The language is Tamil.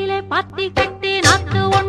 தலையிலே பாத்தி கட்டி நாக்கு ஒன்று